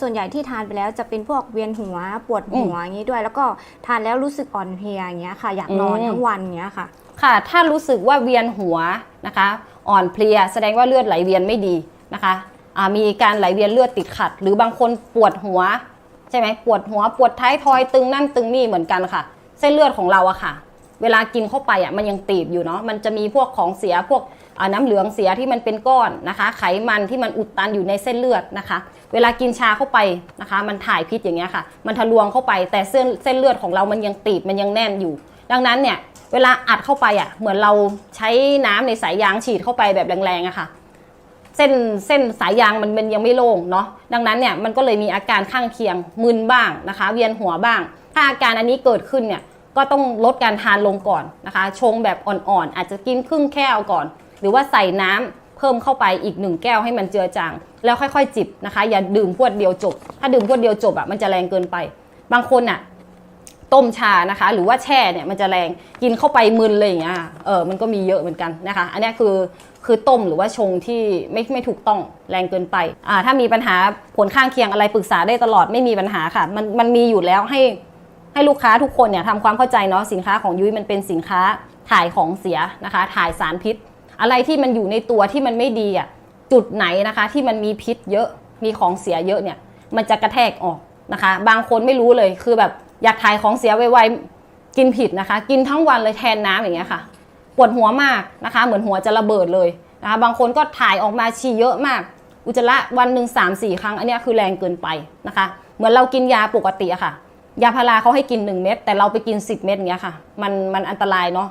ส่วนใหญ่ที่ทานไปแล้วจะเป็นพวกเวียนหัวปวดหัวอย่างนี้ด้วย แล้วก็ทานแล้วรู้สึกอ่อนเพลียอย่างเงี้ยค่ะ อยากนอนอืมทั้งวันอย่างเงี้ยค่ะ ค่ะ ถ้ารู้สึกว่าเวียนหัวนะคะ อ่อนเพลียแสดงว่าเลือดไหลเวียนไม่ดีนะคะอ่ามีการไหลเวียนเลือดติดขัด หรือบางคนปวดหัวใช่ไหมปวดหัวปวดท้ายทอยตึงนั่นตึงนี่เหมือนกันค่ะ เส้นเลือดของเราอะค่ะ เวลากินเข้าไปอะมันยังตีบอยู่เนาะมันจะมีพวกของเสียพวกน้ำเหลืองเสียที่มันเป็นก้อนนะคะ ไขมันที่มันอุดตันอยู่ในเส้นเลือดนะคะ เวลากินชาเข้าไปนะคะ มันถ่ายพิษอย่างเงี้ยค่ะ มันทะลวงเข้าไปแต่เส้นเส้นเลือดของเรามันยังตีบมันยังแน่นอยู่ ดังนั้นเนี่ยเวลาอัดเข้าไปอะเหมือนเราใช้น้ำในสายยางฉีดเข้าไปแบบแรงๆอะค่ะเส้นเส้นสายยางมันมันยังไม่โล่งเนาะดังนั้นเนี่ยมันก็เลยมีอาการข้างเคียงมึนบ้างนะคะ เวียนหัวบ้าง ถ้าอาการอันนี้เกิดขึ้นเนี่ย ก็ต้องลดการทานลงก่อนนะคะ ชงแบบอ่อนๆ อาจจะกินครึ่งแก้วก่อน หรือว่าใส่น้ำเพิ่มเข้าไปอีกหนึ่งแก้วให้มันเจือจาง แล้วค่อยๆจิบนะคะ อย่าดื่มพวดเดียวจบ ถ้าดื่มพวดเดียวจบอะมันจะแรงเกินไป บางคนอะต้มชานะคะ หรือว่าแช่เนี่ยมันจะแรงกินเข้าไปมึนเลยอย่างเงี้ยเออมันก็มีเยอะเหมือนกันนะคะ อันนี้คือคือต้มหรือว่าชงที่ไม่ไม่ถูกต้องแรงเกินไปอ่าถ้ามีปัญหาผลข้างเคียงอะไรปรึกษาได้ตลอดไม่มีปัญหาค่ะ มันมันมีอยู่แล้วให้ ให้ลูกค้าทุกคนเนี่ยทำความเข้าใจเนาะสินค้าของยุ้ยมันเป็นสินค้าถ่ายของเสียนะคะ ถ่ายสารพิษ อะไรที่มันอยู่ในตัวที่มันไม่ดีอะจุดไหนนะคะที่มันมีพิษเยอะมีของเสียเยอะเนี่ยมันจะกระแทกออกนะคะ บางคนไม่รู้เลยคือแบบอยากถ่ายของเสียไวๆกินผิดนะคะ กินทั้งวันเลยแทนน้ำอย่างเงี้ยค่ะปวดหัวมากนะคะ เหมือนหัวจะระเบิดเลยนะคะบางคนก็ถ่ายออกมาฉี่เยอะมาก อุจจาระวันหนึ่งสามสี่ครั้งอันนี้คือแรงเกินไปนะคะ เหมือนเรากินยาปกติอะค่ะ ยาพาราเขาให้กิน 1 เม็ดแต่เราไปกิน 10 เม็ดอย่างเงี้ยค่ะ มันมันอันตรายเนาะ